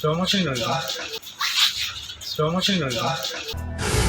それは面白にな。それは面白いのにな。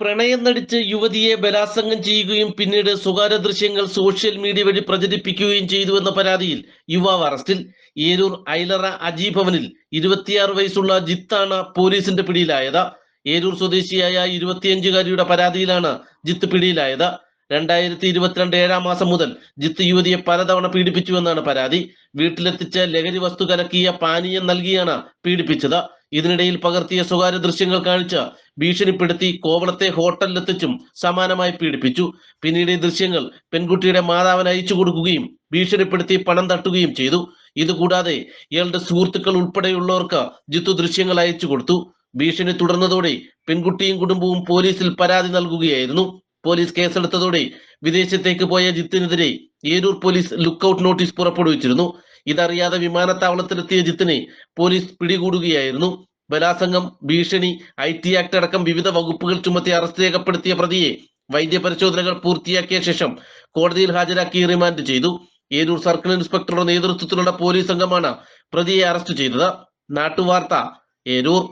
പ്രണയം നടിച്ച് യുവതിയെ ബലാത്സംഗം ചെയ്യുകയും പിന്നീട് സ്വകാര്യ ദൃശ്യങ്ങൾ സോഷ്യൽ മീഡിയ വഴി പ്രചരിപ്പിക്കുകയും ചെയ്തുവെന്ന പരാതിയിൽ യുവാവ് അറസ്റ്റിൽ. ഏരൂർ ഐലറ അജീഭവനിൽ ഇരുപത്തിയാറ് വയസ്സുള്ള ജിത്താണ് പോലീസിന്റെ പിടിയിലായത്. ഏരൂർ സ്വദേശിയായ ഇരുപത്തിയഞ്ചുകാരിയുടെ പരാതിയിലാണ് ജിത്ത് പിടിയിലായത്. രണ്ടായിരത്തി ഇരുപത്തിരണ്ട് ഏഴാം മാസം മുതൽ ജിത്ത് യുവതിയെ പലതവണ പീഡിപ്പിച്ചുവെന്നാണ് പരാതി. വീട്ടിലെത്തിച്ച് ലഹരി വസ്തു കലക്കിയ പാനീയം നൽകിയാണ് പീഡിപ്പിച്ചത്. ഇതിനിടയിൽ പകർത്തിയ സ്വകാര്യ ദൃശ്യങ്ങൾ കാണിച്ച് ഭീഷണിപ്പെടുത്തി കോവളത്തെ ഹോട്ടലിലെത്തിച്ചും സമാനമായി പീഡിപ്പിച്ചു. പിന്നീട് ഈ ദൃശ്യങ്ങൾ പെൺകുട്ടിയുടെ മാതാവിന് അയച്ചു കൊടുക്കുകയും ഭീഷണിപ്പെടുത്തി പണം തട്ടുകയും ചെയ്തു. ഇതുകൂടാതെ ഇയാളുടെ സുഹൃത്തുക്കൾ ഉൾപ്പെടെയുള്ളവർക്ക് ജിത്തു ദൃശ്യങ്ങൾ അയച്ചു കൊടുത്തു. ഭീഷണി തുടർന്നതോടെ പെൺകുട്ടിയും കുടുംബവും പോലീസിൽ പരാതി നൽകുകയായിരുന്നു. പോലീസ് കേസെടുത്തതോടെ വിദേശത്തേക്ക് പോയ ജിത്തിനെതിരെ ഏരൂർ പോലീസ് ലുക്കൌട്ട് നോട്ടീസ് പുറപ്പെടുവിച്ചിരുന്നു. ഇതറിയാതെ വിമാനത്താവളത്തിലെത്തിയ ജിത്തിനെ പോലീസ് പിടികൂടുകയായിരുന്നു. ബലാസംഗം ഭീഷണി ഐ ടി ആക്ട് അടക്കം വിവിധ വകുപ്പുകൾ ചുമത്തി അറസ്റ്റ് രേഖപ്പെടുത്തിയ പ്രതിയെ വൈദ്യപരിശോധനകൾ പൂർത്തിയാക്കിയ ശേഷം കോടതിയിൽ ഹാജരാക്കി റിമാൻഡ് ചെയ്തു. ഏരൂർ സർക്കിൾ ഇൻസ്പെക്ടറുടെ നേതൃത്വത്തിലുള്ള പോലീസ് സംഘമാണ് പ്രതിയെ അറസ്റ്റ് ചെയ്തത്. നാട്ടുവാർത്ത ഏരൂർ.